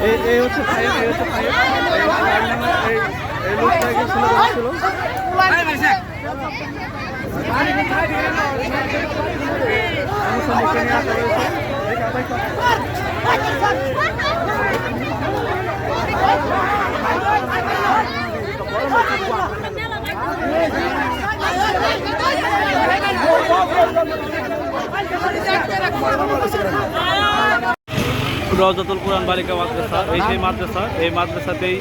এই এই হচ্ছে ফাইভ এই হচ্ছে ফাইভ এই ফাইভ নামে এই এই লোকটাকে ছিল ছিল মুখে নিয়ে আসা রয়েছে রজতুল কোরআন বালিকা মাদ্রাসা, এই সেই মাদ্রাসা, এই মাদ্রাসাতেই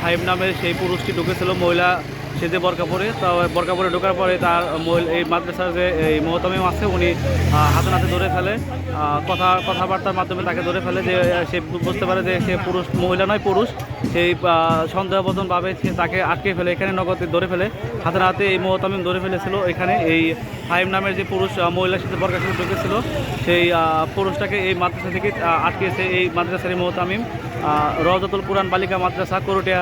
ফাইভ নামের সেই পুরুষটি ঢুকেছিল, মহিলা সে যে বরকা পরে, তা বরকা ঢোকার পরে তার এই মাদ্রাসার যে এই মোহতামিম আছে, উনি হাতে নাতে ধরে ফেলে কথা, কথাবার্তার মাধ্যমে তাকে ধরে ফেলে যে সে বুঝতে পারে যে সে পুরুষ, মহিলা নয়, পুরুষ। সেই সন্দেহবোধনভাবে সে তাকে আটকে ফেলে, এখানে নগদে ধরে ফেলে। হাতে হাতে এই মোহতামিম ধরে ফেলেছিল, এখানে এই ফাইভ নামের যে পুরুষ মহিলার সাথে বরকা ঢুকেছিল, সেই পুরুষটাকে এই মাদ্রাসা থেকে আটকেছে এই মাদ্রাসার মোহতামিম আহ, রওজাতুল কোরআন বালিকা মাদ্রাসা করটিয়া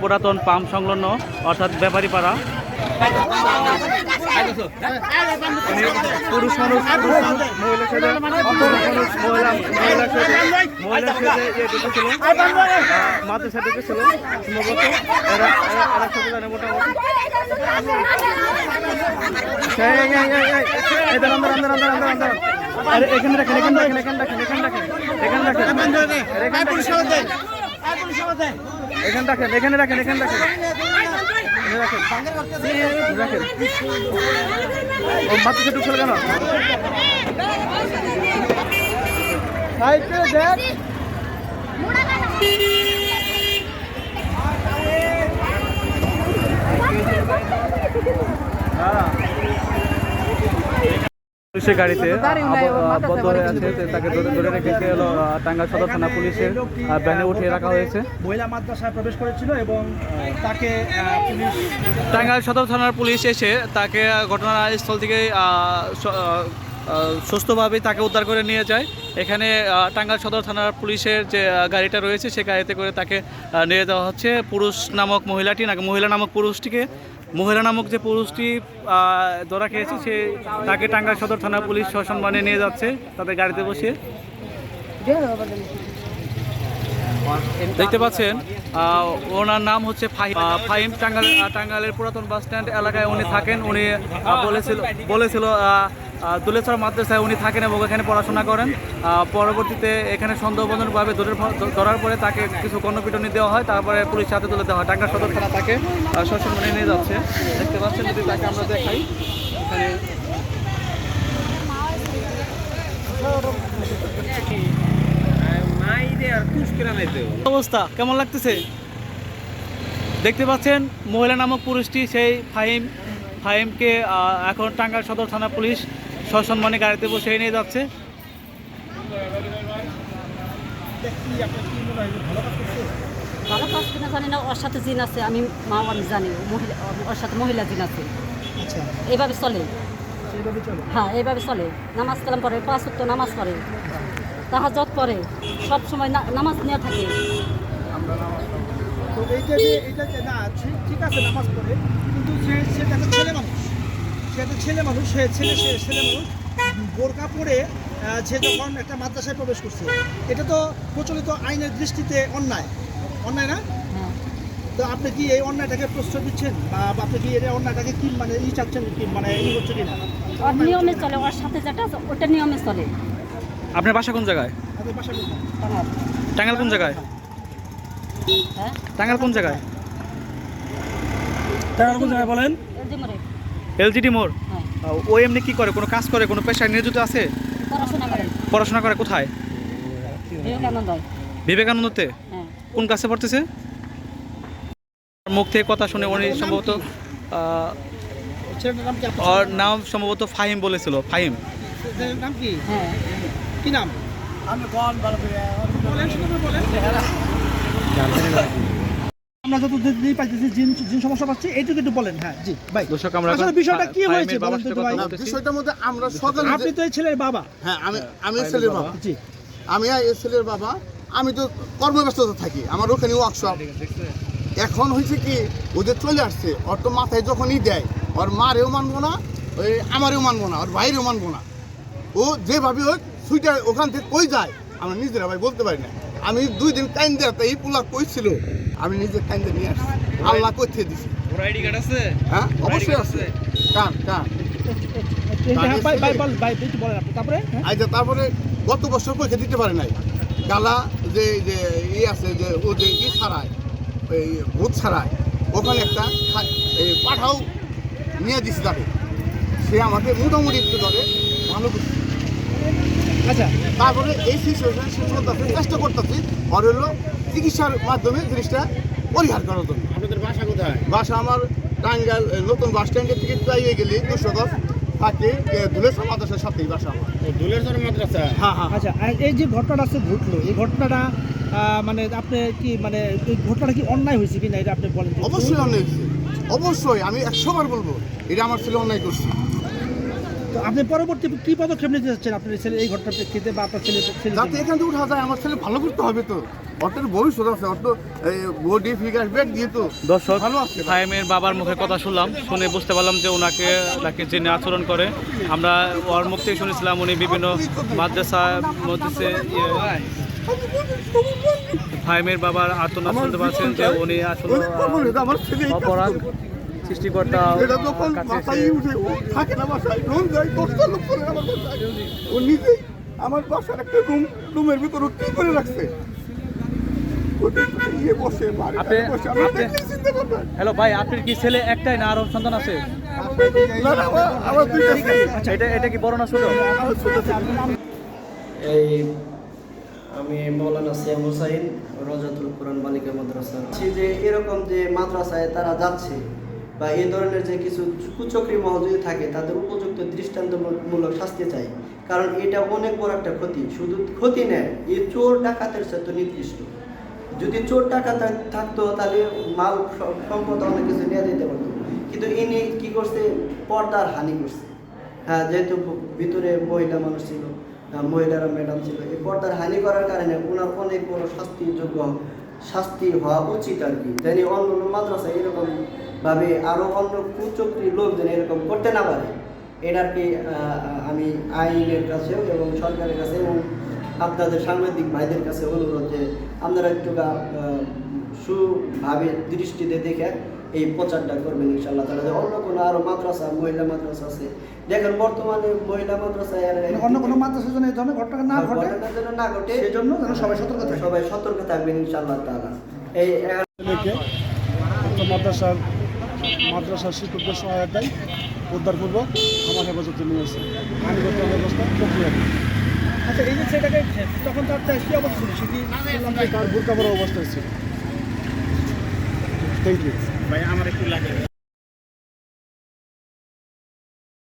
পুরাতন পাম্প সংলগ্ন অর্থাৎ ব্যাপারীপাড়া পুরুষ মানুষ পুরুষ মহিলা ইয়ে মাদ্রাসা এখানে রাখেন, এখানে রাখেন, এখানে রাখেন, এখানে রাখেন, এখানে রাখেন। এখানে রাখেন, এখানে রাখেন, এখানে রাখেন। এখানে রাখেন। রাখেন। ও মাথাতে ঢুকছিল কেন? সাইডে দেখ। হ্যাঁ। পুলিশের গাড়িতে বদ্ধ হয়ে আছে তাকে ধরে ধরে রেখেছে হলো টাঙ্গাইল সদর থানা পুলিশের ভ্যানে উঠিয়ে রাখা হয়েছে। মহিলা মাদ্রাসায় প্রবেশ করেছিল এবং তাকে পুলিশ টাঙ্গাইল সদর থানার পুলিশ এসে তাকে আহ, ঘটনাস্থল থেকে সুস্থভাবে তাকে উদ্ধার করে নিয়ে যায়। এখানে টাঙ্গাইল সদর থানার পুলিশের যে গাড়িটা রয়েছে সে গাড়িতে করে তাকে নিয়ে যাওয়া হচ্ছে। পুরুষ নামক মহিলাটি নাকি মহিলা নামক পুরুষটিকে মহিলা নামক যে পুরুষটি ধরা খেয়েছে, সে তাকে টাঙ্গাইল সদর থানা পুলিশ সসম্মানে নিয়ে যাচ্ছে তাদের গাড়িতে বসে দেখতে পাচ্ছেন ওনার নাম হচ্ছে ফাহিম। টাঙ্গাল টাঙ্গালের পুরাতন বাস স্ট্যান্ড এলাকায় উনি থাকেন। উনি বলেছিল বলেছিল দুলেশ্বর মাদ্রাসায় উনি থাকেন এবং এখানে পড়াশোনা করেন। পরবর্তীতে এখানে সন্দেহবন্ধনভাবে ধরে ধরার পরে তাকে কিছু গণপিটনি দেওয়া হয়, তারপরে পুলিশ হাতে তুলে দেওয়া হয়। টাঙ্গাল সদর থানা তাকে সসম্মানে নিয়ে যাচ্ছে। দেখতে পাচ্ছেন, যদি তাকে আমরা দেখাই, এখানে অবস্থা, কেমন লাগতেছে? দেখতে পাচ্ছেন, মহিলা নামক পুরুষটি, সেই ফাহিম, ফাহিমকে এখন টাঙ্গাইল সদর থানা পুলিশ সসম্মানে গাড়িতে বসে নিয়ে যাচ্ছে। ভালো কাজ কিনা জানি না ওর সাথে জিন আছে আমি মা আমি জানি মহিলা ওর সাথে মহিলা জিন আছে। আচ্ছা। এইভাবে চলে। হ্যাঁ এইভাবে চলে। নামাজ কালাম পড়ে পাঁচ উত্তর নামাজ পড়ে। তাহাজত পড়ে। সব সময় না- নামাজ নিয়ে থাকে। তো এইটা যে এইটা যে না ঠিক- আছে নামাজ পড়ে কিন্তু সে ছেলে মানুষ। সে একটা ছেলে মানুষ সে ছেলে সে ছেলে মানুষ বোরকা পরে সে যখন একটা মাদ্রাসায় প্রবেশ করছে এটা তো প্রচলিত আইনের দৃষ্টিতে অন্যায়। অন্যায় না? হ্যাঁ। তো আপনি কি এই অন্যায়টাকে প্রশ্রয় দিচ্ছেন? বা আপনি কি এই অন্যায়টাকে কি মানে ই চাচ্ছেন কি মানে ই হচ্ছে কিনা? ওর নিয়মে চলে ওর সাথে যেটা ওটা নিয়মে চলে। আপনার বাসা কোন জায়গায়? আপনার বাসা কোথায়? আমার কোন জায়গায়? হ্যাঁ? টাঙ্গাইল কোন জায়গায়? কোন জায়গায় বলেন এলজিডি মোড়? হ্যাঁ। ও এমনি কি করে? কোনো কাজ করে? কোনো পেশায় নিয়োজিত আছে? পড়াশোনা করে। কোথায়? বিবেকানন্দতে? হ্যাঁ। কোন ক্লাসে পড়তেছে? মুখ থেকে কথা শুনে উনি সম্ভবত নাম ওর নাম? সম্ভবত ফাহিম বলেছিল ফাহিম। নাম কি? হ্যাঁ। কি নাম? আমি কোন বলেন শুনে বলেন। যত পাইতেছি জিন জিন সমস্যা পাচ্ছি এইটুকু একটু বলেন। হ্যাঁ জি ভাই। দর্শক আমরা আসলে বিষয়টা কি হয়েছে বলেন তো ভাই। বিষয়টার মধ্যে আমরা সকালে আপনি তো এই ছেলের বাবা। হ্যাঁ আমি আমি ছেলের বাবা। জি। আমি এই ছেলের বাবা। আমি তো কর্মব্যস্ততা থাকি। আমার ওখানে ওয়ার্কশপ এখন হয়েছে কি ওদের চলে আসছে। ওর তো মাথায় যখনই দেয় ওর মারেও মানবো না ওই আমারেও মানবো না ওর ভাইরেও মানবো না। ও যেভাবে হোক সুইটার ওখান থেকে কই যায় আমরা নিজেরা ভাই বলতে পারি না। আমি দুই দিন কাইন দেওয়া এই পোলা কইছিল আমি নিজে কাইন দিয়ে নিয়ে আসছি। আল্লাহ কোথায় দিছি। ওর আইডি কার্ড আছে? হ্যাঁ অবশ্যই আছে। কার কার? তারপরে তারপরে গত বছর পরীক্ষা দিতে পারে নাই। গালা যে যে ই আছে যে ও যে ই ছাড়ায় এই ভূত ছাড়ায় ওখানে একটা এই পাঠাও নিয়ে দিছি তাকে। সে আমাকে মোটামুটি একটু ধরে ভালো করছে। আচ্ছা। তারপরে এই সিচুয়েশন শেষ করতেছে চেষ্টা করতেছি। আর হলো চিকিৎসার মাধ্যমে জিনিসটা পরিহার করার জন্য। আপনাদের বাসা কোথায়? বাসা আমার টাঙ্গাইল এ, নতুন বাস স্ট্যান্ডের থেকে প্রায় গেলে দুশো দশ থাকে মাদ্রাসার সাথেই বাসা আমার। দুলেশ্বর মাদ্রাসা? হ্যাঁ হ্যাঁ। আচ্ছা এই যে ঘটনাটা আছে ঘটলো এই ঘটনাটা মানে আপনি কি মানে এই ঘটনাটা কি অন্যায় হয়েছে কি না এটা আপনি বলেন অবশ্যই অন্যায় হয়েছে। অবশ্যই আমি একশো বার বলব এটা আমার ছেলে অন্যায় করছে। তো আপনি পরবর্তী কি পদক্ষেপ নিতে চাচ্ছেন আপনার ছেলে এই ঘটনার প্রেক্ষিতে বা আপনার ছেলে ছেলে যাতে এখান থেকে উঠা যায় আমার ছেলে ভালো করতে হবে তো। অর্থের ভবিষ্যৎ আছে অর্থ বডি ফিগার ব্যাগ দিয়ে তো দর্শক ভালো ফাহিমের বাবার মুখে কথা শুনলাম শুনে বুঝতে পারলাম যে ওনাকে তাকে জেনে আচরণ করে আমরা ওর মুখ থেকে শুনেছিলাম উনি বিভিন্ন মাদ্রাসা মধ্যে ফাহিমের বাবার আত্মনাথ শুনতে পাচ্ছেন যে উনি আসলে অপরাধ। সৃষ্টিকর্তা এটা যখন মাথায় উঠে ও থাকে না বাসায় রোজ যায় দশটা লোক করে আমার বাসায়। ও নিজেই আমার বাসার একটা রুম রুমের ভিতর কি করে রাখছে? ইয়ে। হ্যালো ভাই আপনার কি ছেলে একটাই না আরও সন্তান আছে? না, না, আমার- আমার দুইটা ছেলে। এটা এটা কি বড় না ছোট? এই আমি মৌলানা সিয়াম হুসাইন রজাতুল কোরআন বালিকা মাদ্রাসা। যে এরকম যে মাদ্রাসায় তারা যাচ্ছে বা এই ধরনের যে কিছু কুচক্রি মহল যদি থাকে, তাদের উপযুক্ত দৃষ্টান্তমূলক শাস্তি চাই। কারণ এটা অনেক বড় একটা ক্ষতি। শুধু ক্ষতি নেয় এই চোর ডাকাতের সাথে নির্দিষ্ট যদি চোর টাকা থাকতো, তাহলে মাল সম্পদ অনেক কিছু নিয়ে দিতে পারতো। কিন্তু ইনি কি করছে? পর্দার হানি করছে। হ্যাঁ যেহেতু ভিতরে মহিলা মানুষ ছিল মহিলারা ম্যাডাম ছিল, এই পর্দার হানি করার কারণে ওনার অনেক বড় শাস্তিযোগ্য শাস্তি হওয়া উচিত আর কি। যেন অন্য অন্য মাদ্রাসায় এরকম ভাবে আরও অন্য কুচক্রি লোক যেন এরকম করতে না পারে। এটার কি আমি আইনের কাছেও এবং সরকারের কাছে এবং আপনাদের সাংবাদিক ভাইদের কাছে অনুরোধ যে আপনারা একটু সুভাবে দৃষ্টিতে দেখে এই প্রচারটা করবেন ইনশাল্লাহ তাহলে যে অন্য কোনো আরও মাদ্রাসা মহিলা মাদ্রাসা আছে দেখেন বর্তমানে মহিলা মাদ্রাসায় আর মানে অন্য কোনো মাদ্রাসার জন্য এই ধরনের ঘটনা না ঘটে যেন না ঘটে সেজন্য যেন সবাই সতর্ক থাকে। সবাই সতর্ক থাকবেন ইনশাল্লাহ তাআলা। এই মাদ্রাসার মাদ্রাসার শিক্ষকদের সহায়তায় উদ্ধারপূর্বক আমার হেফাজতে নিয়েছে আইনগত ব্যবস্থা প্রক্রিয়া আচ্ছা এই যে সেটাকে তখন তার কি অবস্থা ছিল? সে কি শুনলাম যে তার বোরকা পরা অবস্থায় ছিল? থ্যাংক ইউ ভাই আমার একটু লাগে।